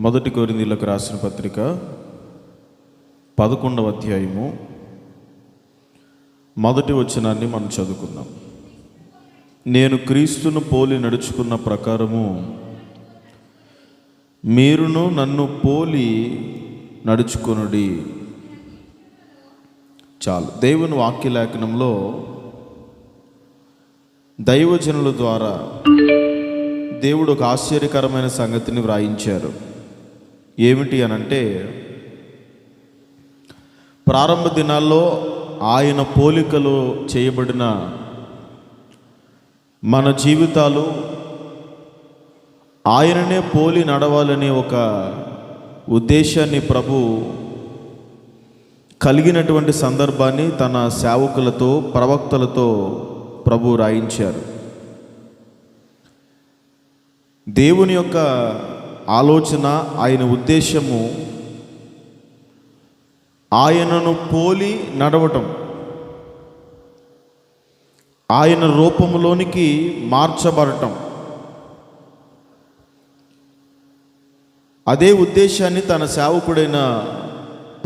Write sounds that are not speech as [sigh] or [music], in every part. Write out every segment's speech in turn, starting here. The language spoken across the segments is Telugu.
మొదటి కోరిందీలకు రాసిన పత్రిక పదకొండవ అధ్యాయము. మొదటి వచనాన్ని మనం చదువుకుందాం. నేను క్రీస్తును పోలి నడుచుకున్న ప్రకారము మీరును నన్ను పోలి నడుచుకునుడి. చాలు. దేవుని వాక్య లేఖనంలో దైవజనుల ద్వారా దేవుడు ఒక ఆశ్చర్యకరమైన సంగతిని వ్రాయించారు. ఏమిటి అనంటే ప్రారంభ దినాల్లో ఆయన పోలికలు చేయబడిన మన జీవితాలు ఆయననే పోలి నడవాలనే ఒక ఉద్దేశాన్ని ప్రభు కలిగినటువంటి సందర్భాన్ని తన సేవకులతో ప్రవక్తలతో ప్రభు రాయించారు. దేవుని యొక్క ఆలోచన ఆయన ఉద్దేశము ఆయనను పోలి నడవటం. ఆయన రూపంలోనికి మార్చబడటం. అదే ఉద్దేశాన్ని తన సేవకుడైన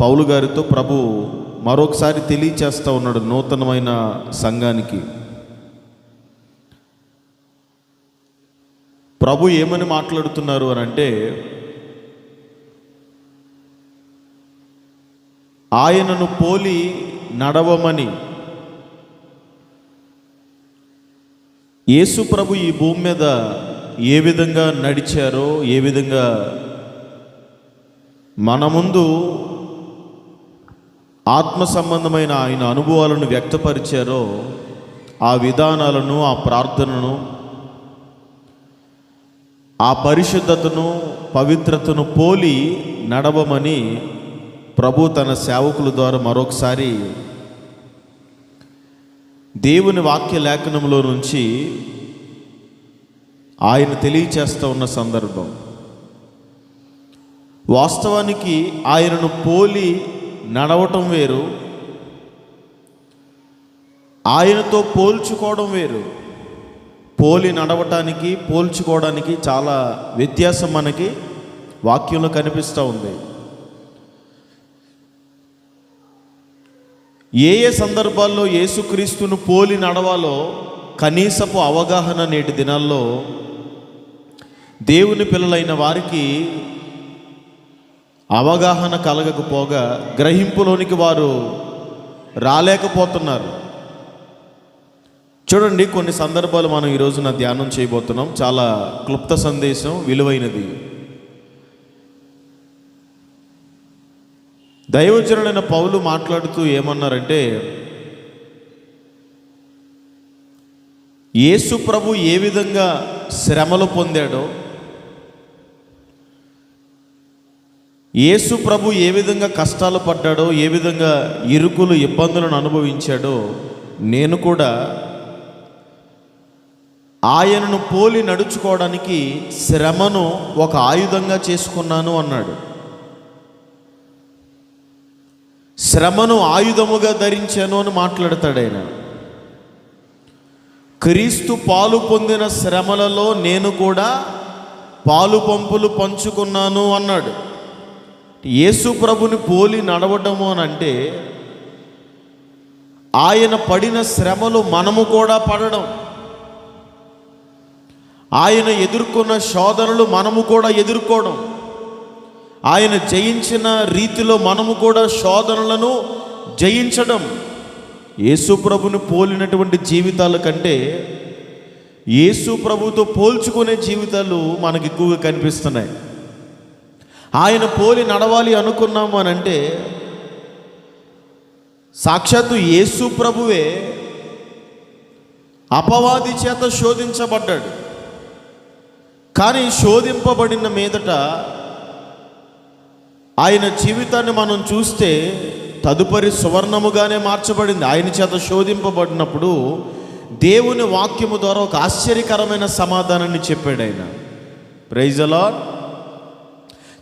పౌలు గారితో ప్రభు మరొకసారి తెలియచేస్తూ ఉన్నాడు నూతనమైన సంఘానికి. ప్రభు ఏమని మాట్లాడుతున్నారు అని అంటే ఆయనను పోలి నడవమని. యేసు ప్రభు ఈ భూమి మీద ఏ విధంగా నడిచారో ఏ విధంగా మన ముందు ఆత్మ సంబంధమైన ఆయన అనుభవాలను వ్యక్తపరిచారో ఆ విధానాలను ఆ ప్రార్థనను ఆ పరిశుద్ధతను పవిత్రతను పోలి నడవమని ప్రభు తన సేవకుల ద్వారా మరొకసారి దేవుని వాక్య లేఖనంలో నుంచి ఆయన తెలియచేస్తూ ఉన్న సందర్భం. వాస్తవానికి ఆయనను పోలి నడవటం వేరు ఆయనతో పోల్చుకోవడం వేరు. పోలి నడవటానికి పోల్చుకోవడానికి చాలా వ్యత్యాసం మనకి వాక్యంలో కనిపిస్తూ ఉంది. ఏ ఏ సందర్భాల్లో యేసుక్రీస్తును పోలి నడవాలో కనీసపు అవగాహన నేటి దినాల్లో దేవుని పిల్లలైన వారికి అవగాహన కలగకపోగా గ్రహింపులోనికి వారు రాలేకపోతున్నారు. చూడండి కొన్ని సందర్భాలు మనం ఈ రోజున ధ్యానం చేయబోతున్నాం. చాలా క్లుప్త సందేశం విలువైనది. దైవజనుడైన పౌలు మాట్లాడుతూ ఏమన్నారంటే యేసు ప్రభు ఏ విధంగా శ్రమలు పొందాడో యేసు ప్రభు ఏ విధంగా కష్టాలు పడ్డాడో ఏ విధంగా ఇరుకులు ఇబ్బందులను అనుభవించాడో నేను కూడా ఆయనను పోలి నడుచుకోవడానికి శ్రమను ఒక ఆయుధంగా చేసుకున్నాను అన్నాడు. శ్రమను ఆయుధముగా ధరించాను అని మాట్లాడతాడు ఆయన. క్రీస్తు పాలు పొందిన శ్రమలలో నేను కూడా పాలు పంపులు పంచుకున్నాను అన్నాడు. యేసు ప్రభుని పోలి నడవడము అని అంటే ఆయన పడిన శ్రమలు మనము కూడా పడడం. ఆయన ఎదుర్కొన్న శోధనలు మనము కూడా ఎదుర్కోవడం. ఆయన జయించిన రీతిలో మనము కూడా శోధనలను జయించడం. యేసుప్రభుని పోలినటువంటి జీవితాల కంటే యేసుప్రభుతో పోల్చుకునే జీవితాలు మనకు ఎక్కువగా కనిపిస్తున్నాయి. ఆయన పోలి నడవాలి అనుకున్నాము అని అంటే సాక్షాత్తు యేసు ప్రభువే అపవాది చేత శోధించబడ్డాడు. కానీ శోధింపబడిన మీదట ఆయన జీవితాన్ని మనం చూస్తే తదుపరి సువర్ణముగానే మార్చబడింది. ఆయన చేత శోధింపబడినప్పుడు దేవుని వాక్యము ద్వారా ఒక ఆశ్చర్యకరమైన సమాధానాన్ని చెప్పాడు ఆయన. ప్రైజ్ అలా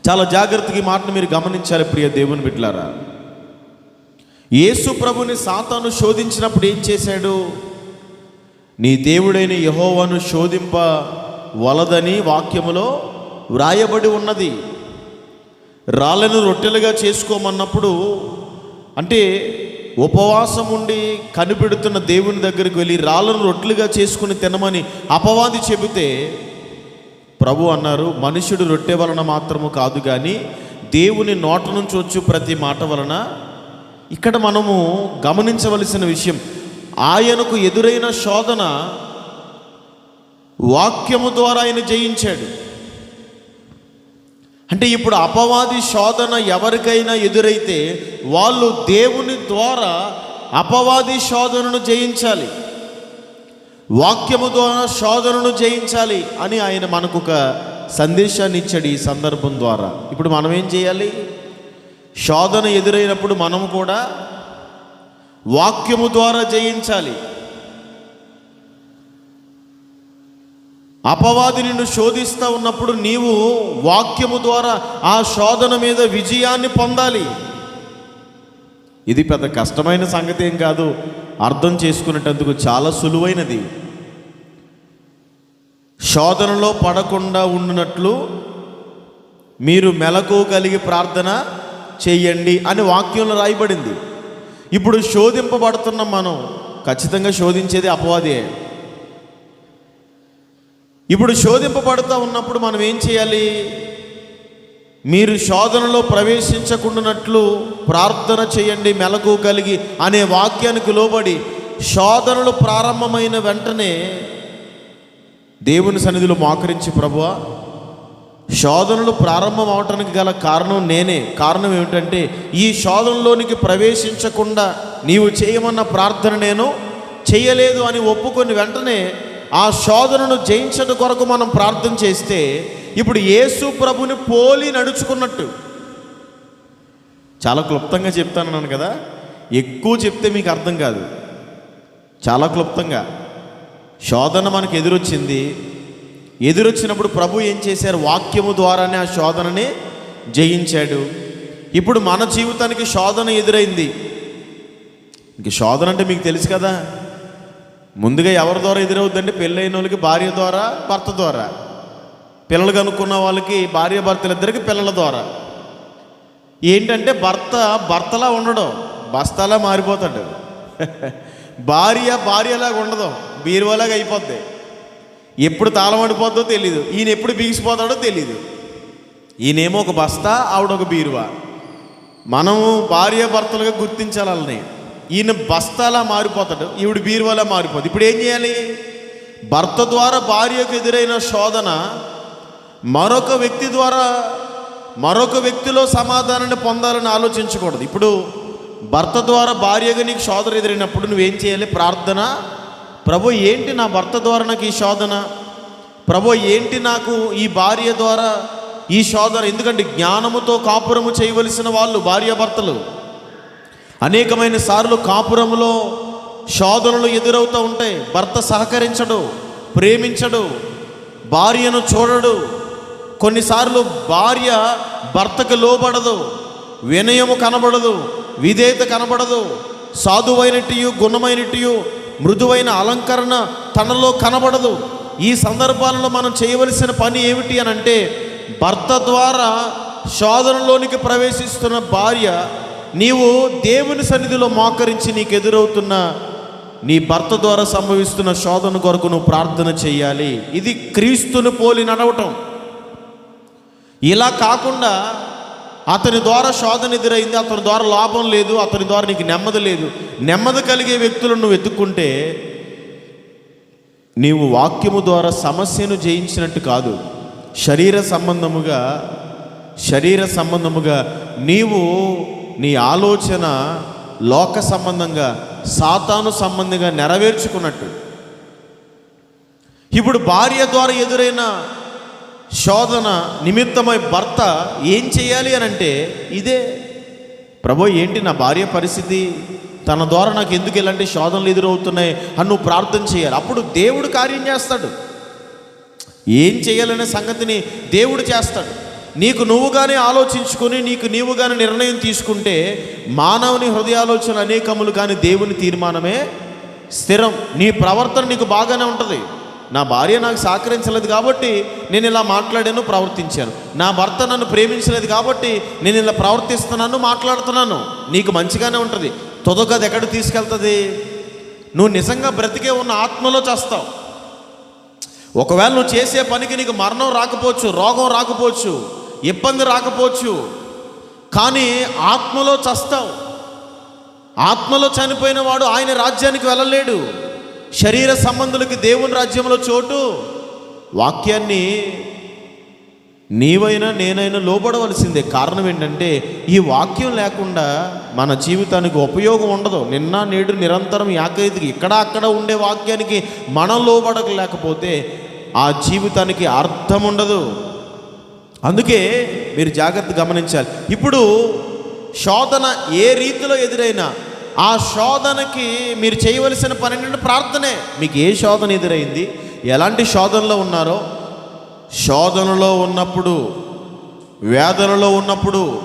చాలా జాగ్రత్తగా ఈ మాటను మీరు గమనించాలి ప్రియ దేవుని బిడ్లారా యేసు ప్రభుని సాతాను శోధించినప్పుడు ఏం చేశాడు? నీ దేవుడైన యహోవాను శోధింప వలదని వాక్యములో వ్రాయబడి ఉన్నది. రాళ్ళను రొట్టెలుగా చేసుకోమన్నప్పుడు అంటే ఉపవాసం ఉండి కనిపెడుతున్న దేవుని దగ్గరికి వెళ్ళి రాళ్ళను రొట్టెలుగా చేసుకుని తినమని అపవాది చెబితే ప్రభు అన్నారు మనుషుడు రొట్టె వలన మాత్రము కాదు కానీ దేవుని నోట నుంచి వచ్చు ప్రతి మాట వలన. ఇక్కడ మనము గమనించవలసిన విషయం ఆయనకు ఎదురైన శోధన వాక్యము ద్వారా ఆయన జయించాడు. అంటే ఇప్పుడు అపవాది శోధన ఎవరికైనా ఎదురైతే వాళ్ళు దేవుని ద్వారా అపవాది శోధనను జయించాలి. వాక్యము ద్వారా శోధనను జయించాలి అని ఆయన మనకు ఒక సందేశాన్ని ఇచ్చాడు ఈ సందర్భం ద్వారా. ఇప్పుడు మనం ఏం చేయాలి? శోధన ఎదురైనప్పుడు మనము కూడా వాక్యము ద్వారా జయించాలి. అపవాది నిన్ను శోధిస్తూ ఉన్నప్పుడు నీవు వాక్యము ద్వారా ఆ శోధన మీద విజయాన్ని పొందాలి. ఇది పెద్ద కష్టమైన సంగతి ఏం కాదు. అర్థం చేసుకునేటందుకు చాలా సులువైనది. శోధనలో పడకుండా ఉండినట్లు మీరు మెలకు కలిగి ప్రార్థన చేయండి అని వాక్యంలో రాయబడింది. ఇప్పుడు శోధింపబడుతున్న మనం ఖచ్చితంగా శోధించేది అపవాదే. ఇప్పుడు శోధింపబడుతూ ఉన్నప్పుడు మనం ఏం చేయాలి? మీరు శోధనలో ప్రవేశించకుండానట్లు ప్రార్థన చేయండి మెలకు కలిగి అనే వాక్యానికి లోబడి శోధనలు ప్రారంభమైన వెంటనే దేవుని సన్నిధిలో మోకరించి ప్రభువా శోధనలు ప్రారంభం అవటానికి గల కారణం నేనే. కారణం ఏమిటంటే ఈ శోధనలోనికి ప్రవేశించకుండా నీవు చేయమన్న ప్రార్థన నేను చేయలేదు అని ఒప్పుకొని వెంటనే ఆ శోధనను జయించడం కొరకు మనం ప్రార్థన చేస్తే ఇప్పుడు యేసు ప్రభుని పోలి నడుచుకున్నట్టు. చాలా క్లుప్తంగా చెప్తానన్నాను కదా? ఎక్కువ చెప్తే మీకు అర్థం కాదు. చాలా క్లుప్తంగా. శోధన మనకు ఎదురొచ్చింది. ఎదురొచ్చినప్పుడు ప్రభు ఏం చేశారు? వాక్యము ద్వారానే ఆ శోధనని జయించాడు. ఇప్పుడు మన జీవితానికి శోధన ఎదురైంది. ఇంక శోధన అంటే మీకు తెలుసు కదా? ముందుగా ఎవరి ద్వారా ఎదురవుద్దంటే పెళ్ళైన వాళ్ళకి భార్య ద్వారా భర్త ద్వారా. పిల్లలు కనుక్కున్న వాళ్ళకి భార్య భర్తలిద్దరికి పిల్లల ద్వారా. ఏంటంటే భర్త భర్తలా ఉండడం బస్తాలా మారిపోతాడు. [laughs] భార్య భార్యలాగా ఉండదు బీరువాలాగా అయిపోద్ది. ఎప్పుడు తాళం అడిపోద్దో తెలీదు. ఈయన ఎప్పుడు బిగిసిపోతాడో తెలీదు. ఈయనేమో ఒక బస్తా ఆవిడ ఒక బీరువా. మనము భార్య భర్తలుగా గుర్తించాలని ఈయన బస్తాలా మారిపోతాడు ఈవిడ బీరువాలా మారిపోతుంది ఇప్పుడు ఏం చేయాలి? భర్త ద్వారా భార్యకు ఎదురైన శోధన మరొక వ్యక్తి ద్వారా మరొక వ్యక్తిలో సమాధానాన్ని పొందాలని ఆలోచించకూడదు. ఇప్పుడు భర్త ద్వారా భార్యగా నీకు శోధన ఎదురైనప్పుడు నువ్వేం చేయాలి? ప్రార్థన. ప్రభు ఏంటి నా భర్త ద్వారా నాకు ఈ శోధన? ప్రభు ఏంటి నాకు ఈ భార్య ద్వారా ఈ శోధన? ఎందుకంటే జ్ఞానముతో కాపురము చేయవలసిన వాళ్ళు భార్యాభర్తలు. అనేకమైన సార్లు కాపురంలో శోధనలు ఎదురవుతూ ఉంటాయి. భర్త సహకరించడు ప్రేమించడు భార్యను చూడడు. కొన్నిసార్లు భార్య భర్తకు లోబడదు వినయము కనబడదు విధేయత కనబడదు. సాధువైనటియు గుణమైనట్టు మృదువైన అలంకరణ తనలో కనబడదు. ఈ సందర్భాలలో మనం చేయవలసిన పని ఏమిటి అని అంటే భర్త ద్వారా శోధనలోనికి ప్రవేశిస్తున్న భార్య నీవు దేవుని సన్నిధిలో మోకరించి నీకు ఎదురవుతున్న నీ భర్త ద్వారా సంభవిస్తున్న శోధన కొరకు నువ్వు ప్రార్థన చేయాలి. ఇది క్రీస్తుని పోలి నడవటం. ఇలా కాకుండా అతని ద్వారా శోధన ఎదురైంది అతని ద్వారా లాభం లేదు అతని ద్వారా నీకు నెమ్మది లేదు. నెమ్మది కలిగే వ్యక్తులను నువ్వు వెతుక్కుంటే నీవు వాక్యము ద్వారా సమస్యను జయించినట్టు కాదు. శరీర సంబంధముగా శరీర సంబంధముగా నీవు నీ ఆలోచన లోక సంబంధంగా సాతాను సంబంధంగా నెరవేర్చుకున్నట్టు. ఇప్పుడు భార్య ద్వారా ఎదురైన శోధన నిమిత్తమై భర్త ఏం చేయాలి అని అంటే ఇదే. ప్రభు ఏంటి నా భార్య పరిస్థితి? తన ద్వారా నాకు ఎందుకు ఇలాంటి శోధనలు ఎదురవుతున్నాయి అని నువ్వు ప్రార్థన చేయాలి. అప్పుడు దేవుడు కార్యం చేస్తాడు. ఏం చేయాలనే సంగతిని దేవుడు చేస్తాడు. నీకు నువ్వుగానే ఆలోచించుకొని నీకు నీవుగానే నిర్ణయం తీసుకుంటే మానవుని హృదయాలోచన అనేకములు కానీ దేవుని తీర్మానమే స్థిరం. నీ ప్రవర్తన నీకు బాగానే ఉంటుంది. నా భార్య నాకు సహకరించలేదు కాబట్టి నేను ఇలా మాట్లాడాను ప్రవర్తించాను. నా భర్త నన్ను ప్రేమించలేదు కాబట్టి నేను ఇలా ప్రవర్తిస్తున్నాను మాట్లాడుతున్నాను. నీకు మంచిగానే ఉంటుంది. తొదగది ఎక్కడ తీసుకెళ్తుంది? నువ్వు నిజంగా బ్రతికే ఉన్న ఆత్మలో చేస్తావు. ఒకవేళ నువ్వు చేసే పనికి నీకు మరణం రాకపోవచ్చు రోగం రాకపోవచ్చు. ఇబ్బంది రాకపోవచ్చు. కానీ ఆత్మలో చస్తావు. ఆత్మలో చనిపోయిన వాడు ఆయన రాజ్యానికి వెళ్ళలేడు. శరీర సంబంధులకి దేవుని రాజ్యంలో చోటు. వాక్యాన్ని నీవైనా నేనైనా లోబడవలసిందే. కారణం ఏంటంటే ఈ వాక్యం లేకుండా మన జీవితానికి ఉపయోగం ఉండదు. నిన్న నేడు నిరంతరం యాకైతికి ఇక్కడ అక్కడ ఉండే వాక్యానికి మనం లోబడలేకపోతే ఆ జీవితానికి అర్థం ఉండదు. అందుకే మీరు జాగ్రత్త గమనించాలి. ఇప్పుడు శోధన ఏ రీతిలో ఎదురైనా ఆ శోధనకి మీరు చేయవలసిన పని ఏంటంటే ప్రార్థనే. మీకు ఏ శోధన ఎదురైంది? ఎలాంటి శోధనలో ఉన్నారో? శోధనలో ఉన్నప్పుడు వేదనలో ఉన్నప్పుడు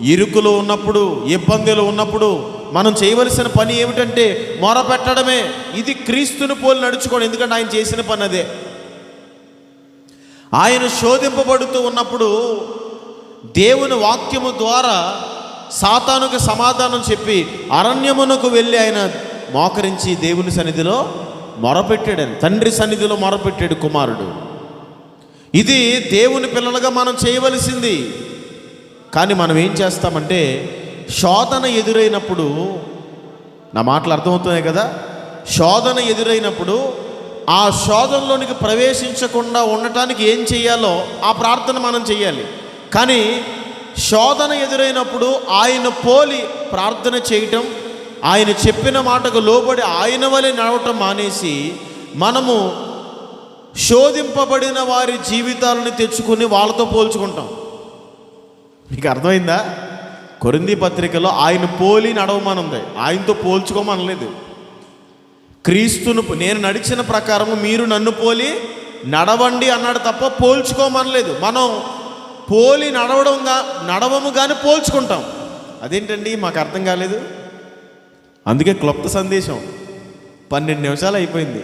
ఇరుకులు ఉన్నప్పుడు ఇబ్బందులు ఉన్నప్పుడు మనం చేయవలసిన పని ఏమిటంటే మొరపెట్టడమే. ఇది క్రీస్తుని పోలి నడుచుకోండి ఎందుకంటే ఆయన చేసిన పని అదే. ఆయన శోధింపబడుతూ ఉన్నప్పుడు దేవుని వాక్యము ద్వారా సాతానుకు సమాధానం చెప్పి అరణ్యమునకు వెళ్ళి ఆయన మోకరించి దేవుని సన్నిధిలో మొరపెట్టాడు ఆయన. తండ్రి సన్నిధిలో మొరపెట్టాడు కుమారుడు ఇది దేవుని పిల్లలుగా మనం చేయవలసింది కానీ మనం ఏం చేస్తామంటే శోధన ఎదురైనప్పుడు నా మాటలు అర్థమవుతున్నాయి కదా శోధన ఎదురైనప్పుడు ఆ శోధనలోనికి ప్రవేశించకుండా ఉండటానికి ఏం చేయాలో ఆ ప్రార్థన మనం చేయాలి. కానీ శోధన ఎదురైనప్పుడు ఆయన పోలి ప్రార్థన చేయటం ఆయన చెప్పిన మాటకు లోబడి ఆయన వలె నడవటం మానేసి మనము శోధింపబడిన వారి జీవితాలను తెచ్చుకుని వాళ్ళతో పోల్చుకుంటాం. మీకు అర్థమైందా? కొరింది పత్రికలో ఆయన పోలి నడవమనుంది. ఆయనతో పోల్చుకోమనలేదు. క్రీస్తును నేను నడిచిన ప్రకారము మీరు నన్ను పోలి నడవండి అన్నాడు తప్ప పోల్చుకోమనలేదు. మనం పోలి నడవడంగా నడవము కానీ పోల్చుకుంటాం. అదేంటండి? మాకు అర్థం కాలేదు. అందుకే క్లుప్త సందేశం. పన్నెండు నిమిషాలు అయిపోయింది.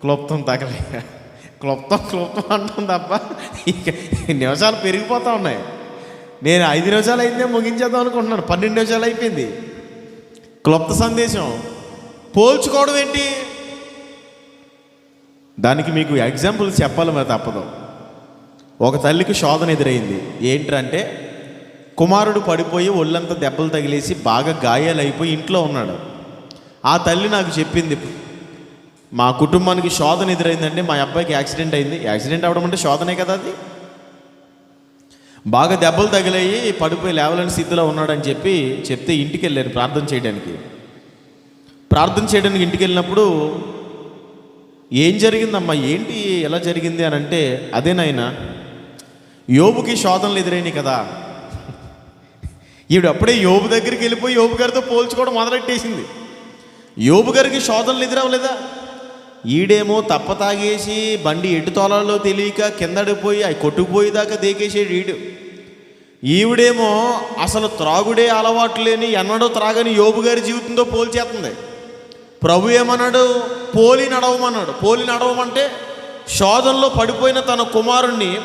క్లుప్తం తగలే క్లుప్తం క్లుప్తం అంటాం తప్ప ఇక నిమిషాలు పెరిగిపోతూ ఉన్నాయి. నేను ఐదు నిమిషాలు అయిందే ముగించేద్దాం అనుకుంటున్నాను. పన్నెండు నిమిషాలు అయిపోయింది. క్లుప్త సందేశం. పోల్చుకోవడం ఏంటి? దానికి మీకు ఎగ్జాంపుల్ చెప్పాలి మరి తప్పదు. ఒక తల్లికి శోధన ఎదురైంది. ఏంటంటే కుమారుడు పడిపోయి ఒళ్ళంతా దెబ్బలు తగిలేసి బాగా గాయాలు అయిపోయి ఇంట్లో ఉన్నాడు. ఆ తల్లి నాకు చెప్పింది మా కుటుంబానికి శోధన ఎదురైందండి మా అబ్బాయికి యాక్సిడెంట్ అయింది. యాక్సిడెంట్ అవడం అంటే శోధనే కదా అది? బాగా దెబ్బలు తగిలాయి పడిపోయి లేవలేని స్థితిలో ఉన్నాడని చెప్పి చెప్తే ఇంటికి వెళ్ళారు ప్రార్థన చేయడానికి. ప్రార్థన చేయడానికి ఇంటికి వెళ్ళినప్పుడు ఏం జరిగిందమ్మా? ఏంటి? ఎలా జరిగింది అని అంటే అదేనాయన యోబుకి శోధనలు ఎదురైనాయి కదా. ఈవిడ అప్పుడే యోబు దగ్గరికి వెళ్ళిపోయి యోబు గారితో పోల్చుకోవడం మొదలెట్టేసింది. యోబు గారికి శోధనలు ఎదురవలేదా ఈడేమో తప్ప తాగేసి బండి ఎటు తోలాలో తెలియక కిందడిపోయి అవి కొట్టుకుపోయేదాకా దేకేసేడు ఈడు. ఈవిడేమో అసలు త్రాగుడే అలవాటు లేని ఎన్నడో త్రాగని యోబు గారి జీవితంతో పోల్చేస్తుంది ప్రభు ఏమన్నాడు? పోలి నడవమన్నాడు. పోలి నడవమంటే శోధనలో పడిపోయిన తన కుమారుణ్ణి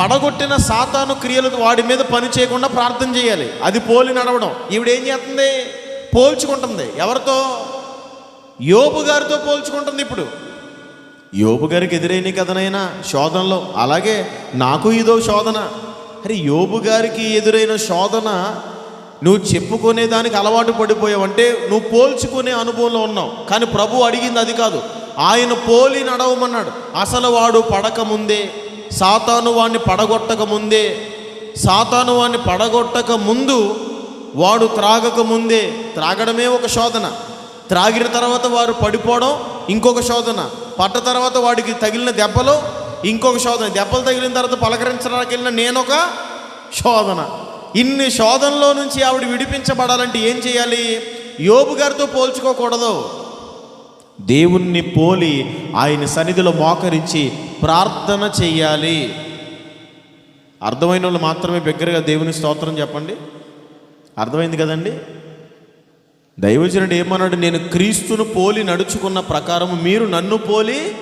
పడగొట్టిన సాతాను క్రియలకు వాడి మీద పని చేయకుండా ప్రార్థన చేయాలి. అది పోలి నడవడం. ఈవిడ ఏం చేస్తుంది? పోల్చుకుంటుంది. ఎవరితో? యోబు గారితో పోల్చుకుంటుంది ఇప్పుడు. యోబు గారికి ఎదురైన కథనైనా శోధనలో. అలాగే నాకు ఇదో శోధన. అరే యోబు గారికి ఎదురైన శోధన నువ్వు చెప్పుకునే దానికి అలవాటు పడిపోయావంటే నువ్వు పోల్చుకునే అనుభవంలో ఉన్నావు. కానీ ప్రభు అడిగింది అది కాదు. ఆయన పోలి నడవమన్నాడు. అసలు వాడు పడక ముందే సాతాను వాడిని పడగొట్టక ముందే సాతాను వాడిని పడగొట్టక ముందు వాడు త్రాగక ముందే త్రాగడమే ఒక శోధన. త్రాగిన తర్వాత వారు పడిపోవడం ఇంకొక శోధన. పట్ట తర్వాత వాడికి తగిలిన దెబ్బలు ఇంకొక శోధన. దెబ్బలు తగిలిన తర్వాత పలకరించడానికి వెళ్ళిన నేనొక శోధన. ఇన్ని శోధనలో నుంచి ఆవిడ విడిపించబడాలంటే ఏం చేయాలి? యోబు గారితో పోల్చుకోకూడదు. దేవుణ్ణి పోలి ఆయన సన్నిధిలో మోకరించి ప్రార్థన చెయ్యాలి అర్థమైన వాళ్ళు మాత్రమే బిగ్గరగా దేవుని స్తోత్రం చెప్పండి. అర్థమైంది కదండి? దైవజనుడు ఏమన్నాడు? నేను క్రీస్తును పోలి నడుచుకున్న ప్రకారం మీరు నన్ను పోలి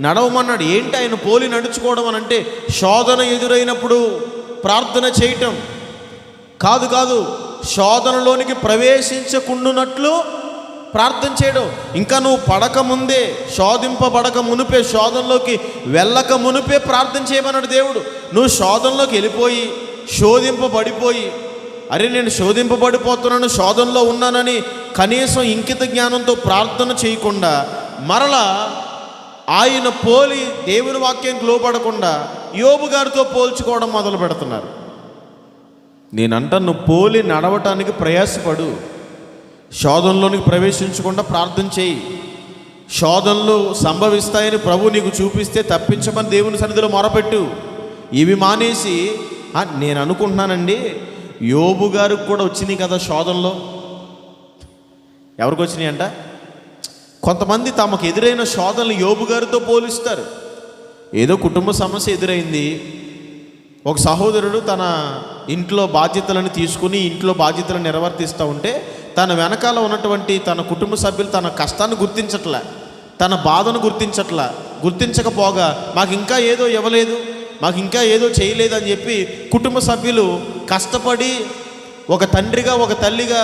నడవమన్నాడు. ఏంటి ఆయన పోలి నడుచుకోవడం అని అంటే శోధన ఎదురైనప్పుడు ప్రార్థన చేయటం. కాదు కాదు శోధనలోనికి ప్రవేశించకుండునట్లు ప్రార్థన చేయడం. ఇంకా నువ్వు పడక ముందే శోధింపబడక మునిపే శోధనలోకి వెళ్ళక మునిపే ప్రార్థన చేయమన్నాడు దేవుడు. నువ్వు శోధనలోకి వెళ్ళిపోయి శోధింపబడిపోయి అరే నేను శోధింపబడిపోతున్నాను శోధనలో ఉన్నానని కనీసం ఇంకిత జ్ఞానంతో ప్రార్థన చేయకుండా మరలా ఆయన పోలి దేవుని వాక్యం లోపడకుండా యోబు గారితో పోల్చుకోవడం మొదలు పెడుతున్నారు. నేనంట నువ్వు పోలి నడవటానికి ప్రయాసపడు. శోధంలోనికి ప్రవేశించకుండా ప్రార్థన చేయి. శోధనలు సంభవిస్తాయని ప్రభు నీకు చూపిస్తే తప్పించమని దేవుని సన్నిధిలో మొరపెట్టు. ఇవి మానేసి నేను అనుకుంటున్నానండి యోబు గారికి కూడా వచ్చినాయి కదా శోధనలో. ఎవరికి వచ్చినాయి అంట? కొంతమంది తమకు ఎదురైన శోధనలు యోబు గారితో పోలిస్తారు. ఏదో కుటుంబ సమస్య ఎదురైంది ఒక సహోదరుడు తన ఇంట్లో బాధ్యతలను తీసుకుని ఇంట్లో బాధ్యతలను నిర్వర్తిస్తూ ఉంటే తన వెనకాల ఉన్నటువంటి తన కుటుంబ సభ్యులు తన కష్టాన్ని గుర్తించట్లే తన బాధను గుర్తించట్లా. గుర్తించకపోగా మాకు ఇంకా ఏదో ఇవ్వలేదు మాకు ఇంకా ఏదో చేయలేదు అని చెప్పి కుటుంబ సభ్యులు కష్టపడి ఒక తండ్రిగా ఒక తల్లిగా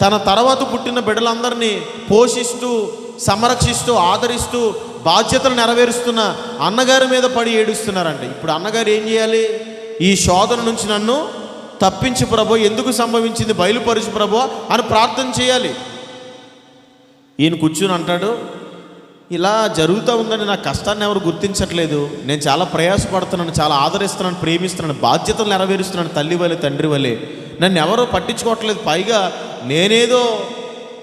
తన తర్వాత పుట్టిన బిడ్డలందరినీ పోషిస్తూ సంరక్షిస్తూ ఆదరిస్తూ బాధ్యతలు నెరవేరుస్తున్న అన్నగారి మీద పడి ఏడుస్తున్నారంట ఇప్పుడు అన్నగారు ఏం చేయాలి? ఈ శోధన నుంచి నన్ను తప్పించు ప్రభు ఎందుకు సంభవించింది? బయలుపరుచు ప్రభు అని ప్రార్థన చేయాలి. ఈయన కూర్చుని అంటాడు ఇలా జరుగుతూ ఉందని నా కష్టాన్ని ఎవరు గుర్తించట్లేదు. నేను చాలా ప్రయాసపడుతున్నాను చాలా ఆదరిస్తున్నాను ప్రేమిస్తున్నాను బాధ్యతలు నెరవేరుస్తున్నాను తల్లి వలె తండ్రి వలె. నన్ను ఎవరో పట్టించుకోవట్లేదు. పైగా నేనేదో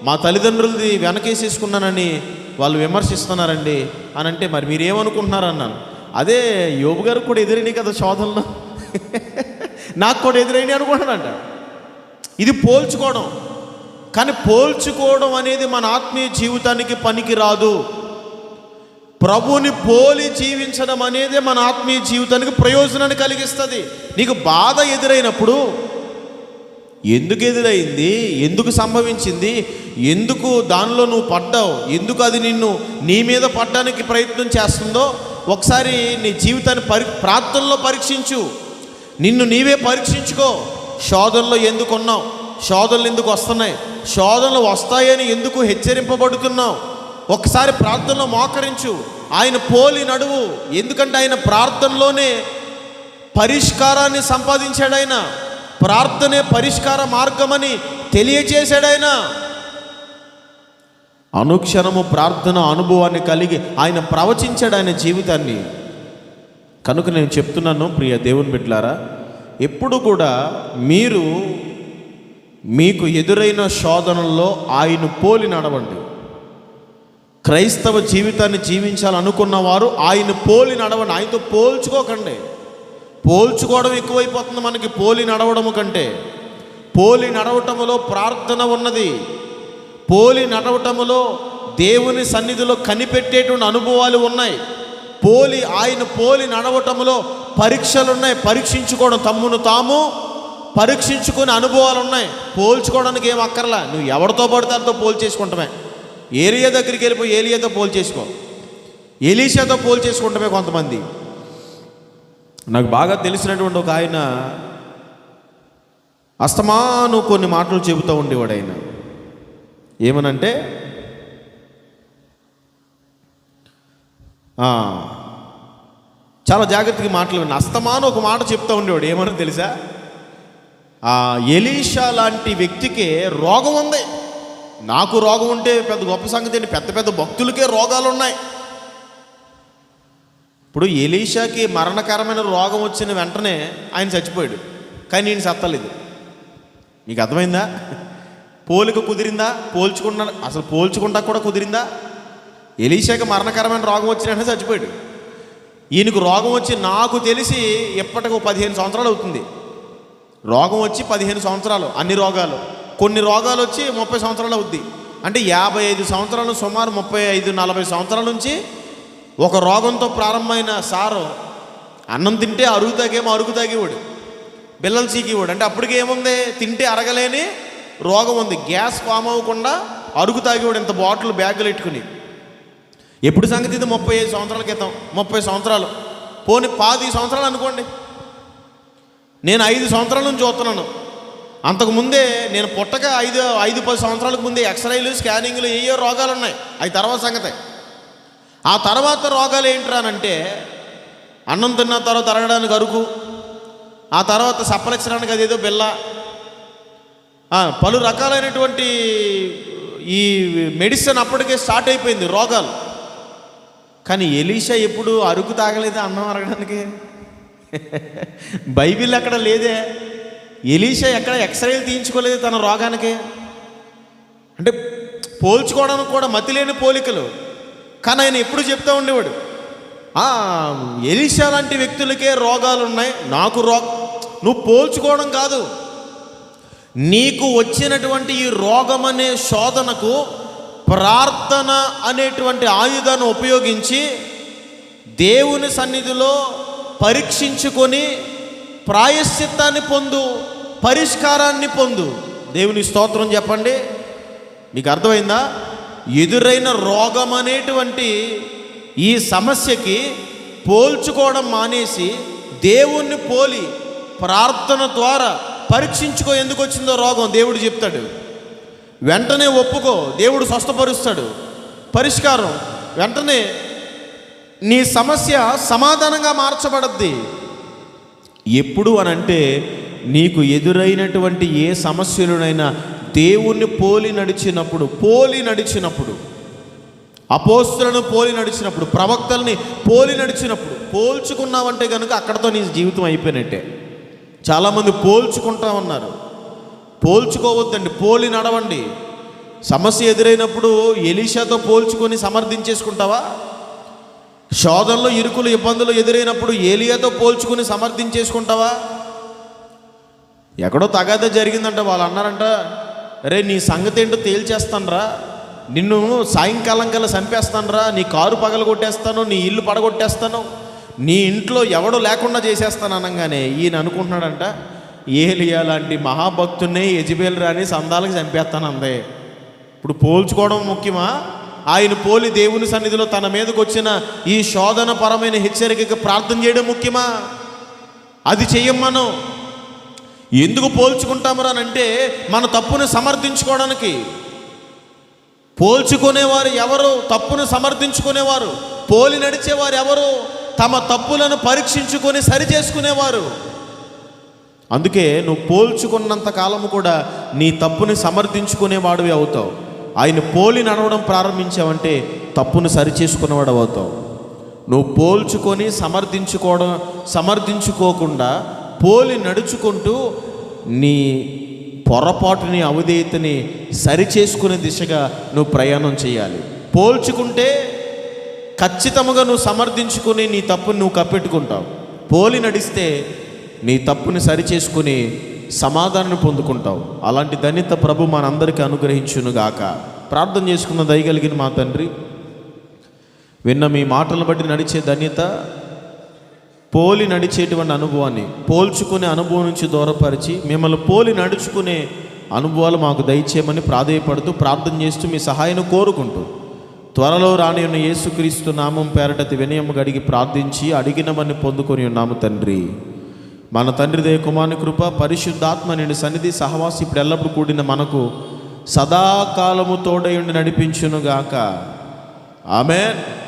మా తల్లిదండ్రులది వెనకేసేసుకున్నానని వాళ్ళు విమర్శిస్తున్నారండి అని అంటే మరి మీరేమనుకుంటున్నారు? అన్నాను. అదే యోబు గారికి కూడా ఎదురైనాయి కదా శోధనలో. [laughs] నాకు కూడా ఎదురైనాయి అనుకుంటున్నానంట ఇది పోల్చుకోవడం. కానీ పోల్చుకోవడం అనేది మన ఆత్మీయ జీవితానికి పనికిరాదు. ప్రభుని పోలి జీవించడం అనేది మన ఆత్మీయ జీవితానికి ప్రయోజనాన్ని కలిగిస్తుంది. నీకు బాధ ఎదురైనప్పుడు ఎందుకు ఎదురైంది? ఎందుకు సంభవించింది? ఎందుకు దానిలో నువ్వు పడ్డావు? ఎందుకు అది నిన్ను నీ మీద పడ్డానికి ప్రయత్నం చేస్తుందో ఒకసారి నీ జీవితాన్ని పరి ప్రార్థనలో పరీక్షించు. నిన్ను నీవే పరీక్షించుకో. శోధనలో ఎందుకు ఉన్నావు శోధనలు ఎందుకు వస్తున్నాయి? శోధనలు వస్తాయని ఎందుకు హెచ్చరింపబడుతున్నావు? ఒకసారి ప్రార్థనలో మోకరించు. ఆయన పోలి నడువు. ఎందుకంటే ఆయన ప్రార్థనలోనే పరిష్కారాన్ని సంపాదించాడు ఆయన ప్రార్థనే పరిష్కార మార్గమని తెలియచేశాడు ఆయన అనుక్షణము ప్రార్థన అనుభవాన్ని కలిగి ఆయన ప్రవచించాడు ఆయన జీవితాన్ని. కనుక నేను చెప్తున్నాను ప్రియ దేవుని బిడ్డలారా ఎప్పుడు కూడా మీరు మీకు ఎదురైన శోధనల్లో ఆయన పోలి నడవండి. క్రైస్తవ జీవితాన్ని జీవించాలనుకున్న వారు ఆయన పోలి నడవండి. ఆయనతో పోల్చుకోకండి. పోల్చుకోవడం ఎక్కువైపోతుంది మనకి పోలి నడవడము కంటే. పోలి నడవటములో ప్రార్థన ఉన్నది. పోలి నడవటములో దేవుని సన్నిధిలో కనిపెట్టేటువంటి అనుభవాలు ఉన్నాయి. పోలి ఆయన పోలి నడవటంలో పరీక్షలు ఉన్నాయి పరీక్షించుకోవడం తమ్మును తాము పరీక్షించుకునే అనుభవాలు ఉన్నాయి పోల్చుకోవడానికి ఏం అక్కర్లా? నువ్వు ఎవరితో పడితే అంతో పోల్చేసుకుంటామే ఏరియా దగ్గరికి వెళ్ళిపోయి ఏలియాతో పోల్చేసుకో ఎలీషాతో పోల్చేసుకుంటామే కొంతమంది. నాకు బాగా తెలిసినటువంటి ఒక ఆయన అస్తమాను కొన్ని మాటలు చెబుతూ ఉండేవాడు ఆయన. ఏమనంటే చాలా జాగ్రత్తగా మాటలు విన్నా. అస్తమాను ఒక మాట చెప్తూ ఉండేవాడు ఏమని తెలుసా? ఆ ఎలీషా లాంటి వ్యక్తికి రోగం ఉంది. నాకు రోగం ఉంటే పెద్ద గొప్ప సంగతి ఏంటి? పెద్ద పెద్ద భక్తులకే రోగాలు ఉన్నాయి ఇప్పుడు ఎలీషాకి మరణకరమైన రోగం వచ్చిన వెంటనే ఆయన చచ్చిపోయాడు. కానీ నేను సత్తలేదు. మీకు అర్థమైందా? పోలిక కుదిరిందా? పోల్చుకున్న అసలు పోల్చుకుంటా కూడా కుదిరిందా? ఎలీషాకి మరణకరమైన రోగం వచ్చిన వెంటనే చచ్చిపోయాడు. ఈయనకు రోగం వచ్చి నాకు తెలిసి ఎప్పటికో పదిహేను సంవత్సరాలు అవుతుంది. రోగం వచ్చి పదిహేను సంవత్సరాలు అన్ని రోగాలు. కొన్ని రోగాలు వచ్చి ముప్పై సంవత్సరాలు అవుద్ది. అంటే యాభై ఐదు సంవత్సరాలు సుమారు ముప్పై ఐదు నలభై సంవత్సరాల నుంచి ఒక రోగంతో ప్రారంభమైన సారు అన్నం తింటే అరుగు తాగేమో అరుగు తాగేవాడు. బిల్లలు చీకేవాడు. అంటే అప్పటికి ఏముంది? తింటే అరగలేని రోగం ఉంది. గ్యాస్ ఫామ్ అవ్వకుండా అరుగు తాగేవాడు. ఇంత బాటిల్ బ్యాగులు పెట్టుకుని. ఎప్పుడు సంగతి ఇది? ముప్పై ఐదు సంవత్సరాల క్రితం. ముప్పై సంవత్సరాలు. పోని పాతి సంవత్సరాలు అనుకోండి. నేను ఐదు సంవత్సరాల నుంచి చూస్తున్నాను. అంతకు ముందే నేను పుట్టక ఐదు ఐదు పది సంవత్సరాలకు ముందే ఎక్స్రేలు స్కానింగ్లు ఏయో రోగాలు ఉన్నాయి. అవి తర్వాత సంగతే. ఆ తర్వాత రోగాలు ఏంట్రానంటే అన్నం తిన్న తర్వాత తరగడానికి అరుకు ఆ తర్వాత సప్పలక్షరానికి అదేదో బిల్ల పలు రకాలైనటువంటి ఈ మెడిసిన్ అప్పటికే స్టార్ట్ అయిపోయింది రోగాలు. కానీ ఎలీషా ఎప్పుడు అరుకు తాగలేదు అన్నం అరగడానికి? బైబిల్ అక్కడ లేదే. ఎలీషా ఎక్కడ ఎక్స్రేలు తీయించుకోలేదు తన రోగానికి? అంటే పోల్చుకోవడానికి కూడా మతి లేని పోలికలు. కానీ ఆయన ఎప్పుడు చెప్తా ఉండేవాడు ఎలీషా లాంటి వ్యక్తులకే రోగాలు ఉన్నాయి నాకు రో నువ్వు పోల్చుకోవడం కాదు. నీకు వచ్చినటువంటి ఈ రోగం అనే శోధనకు ప్రార్థన అనేటువంటి ఆయుధాన్ని ఉపయోగించి దేవుని సన్నిధిలో పరీక్షించుకొని ప్రాయశ్చిత్తాన్ని పొందు పరిష్కారాన్ని పొందు. దేవుని స్తోత్రం చెప్పండి. మీకు అర్థమైందా? ఎదురైన రోగం అనేటువంటి ఈ సమస్యకి పోల్చుకోవడం మానేసి దేవుణ్ణి పోలి ప్రార్థన ద్వారా పరీక్షించుకో ఎందుకు వచ్చిందో రోగం దేవుడు చెప్తాడు. వెంటనే ఒప్పుకో దేవుడు స్వస్థపరుస్తాడు. పరిష్కారం వెంటనే నీ సమస్య సమాధానంగా మార్చబడద్ది. ఎప్పుడు అని అంటే నీకు ఎదురైనటువంటి ఏ సమస్యలునైనా దేవుణ్ణి పోలి నడిచినప్పుడు పోలి నడిచినప్పుడు అపోస్తులను పోలి నడిచినప్పుడు ప్రవక్తల్ని పోలి నడిచినప్పుడు పోల్చుకున్నావంటే కనుక అక్కడతో నీ జీవితం అయిపోయినట్టే. చాలామంది పోల్చుకుంటా ఉన్నారు. పోల్చుకోవద్దండి పోలి నడవండి. సమస్య ఎదురైనప్పుడు ఎలీషాతో పోల్చుకొని సమర్థించేసుకుంటావా? శోధనలో ఇరుకులు ఇబ్బందులు ఎదురైనప్పుడు ఏలియాతో పోల్చుకుని సమర్థించేసుకుంటావా? ఎక్కడో తగాద జరిగిందంట వాళ్ళు అన్నారంట రే నీ సంగతి ఏంటో తేల్చేస్తానరా. నిన్ను సాయంకాలం కల్లా చంపేస్తానరా. నీ కారు పగల కొట్టేస్తాను నీ ఇల్లు పడగొట్టేస్తాను. నీ ఇంట్లో ఎవడో లేకుండా చేసేస్తాను అనగానే ఈయన అనుకుంటున్నాడంట ఏలియా లాంటి మహాభక్తున్నే యజ్బేల్ రాని సందాలకు చంపేస్తాను ఇప్పుడు పోల్చుకోవడం ముఖ్యమా? ఆయన పోలి దేవుని సన్నిధిలో తన మీదకి వచ్చిన ఈ శోధన పరమైన హెచ్చరికకి ప్రార్థన చేయడం ముఖ్యమా? అది చెయ్యమ్మను ఎందుకు పోల్చుకుంటాము అంటే మన తప్పును సమర్థించుకోవడానికి. పోల్చుకునేవారు ఎవరు తప్పును సమర్థించుకునేవారు పోలి నడిచేవారు ఎవరు తమ తప్పులను పరీక్షించుకొని సరి చేసుకునేవారు అందుకే నువ్వు పోల్చుకున్నంత కాలము కూడా నీ తప్పుని సమర్థించుకునేవాడివి అవుతావు. ఆయన పోలి నడవడం ప్రారంభించావంటే తప్పును సరిచేసుకునేవాడు అవుతావు. నువ్వు పోల్చుకొని సమర్థించుకోవడం సమర్థించుకోకుండా పోలి నడుచుకుంటూ నీ పొరపాటుని అవిధేయతని సరిచేసుకునే దిశగా నువ్వు ప్రయాణం చేయాలి. పోల్చుకుంటే ఖచ్చితంగా నువ్వు సమర్థించుకుని నీ తప్పుని నువ్వు కప్పెట్టుకుంటావు. పోలి నడిస్తే నీ తప్పుని సరిచేసుకుని సమాధానం పొందుకుంటావు. అలాంటి ధన్యత ప్రభు మనందరికీ అనుగ్రహించునుగాక ప్రార్థన చేసుకున్న దయగలిగిన మా తండ్రి విన్న మీ మాటలను బట్టి నడిచే ధన్యత పోలి నడిచేటువంటి అనుభవాన్ని పోల్చుకునే అనుభవం నుంచి దూరపరిచి మిమ్మల్ని పోలి నడుచుకునే అనుభవాలు మాకు దయచేయమని ప్రాధేయపడుతూ ప్రార్థన చేస్తూ మీ సహాయం కోరుకుంటూ త్వరలో రాని ఉన్న యేసుక్రీస్తు నామం పేరటతి వినయము గడిగి ప్రార్థించి అడిగినవన్నీ పొందుకొని ఉన్నాము తండ్రి. మన తండ్రి దే కుమారుని కృప పరిశుద్ధాత్మ నేను సన్నిధి సహవాసి ఇప్పుడు ఎల్లప్పుడు కూడిన మనకు సదాకాలము తోడయుండి నడిపించునుగాక. ఆమెన్.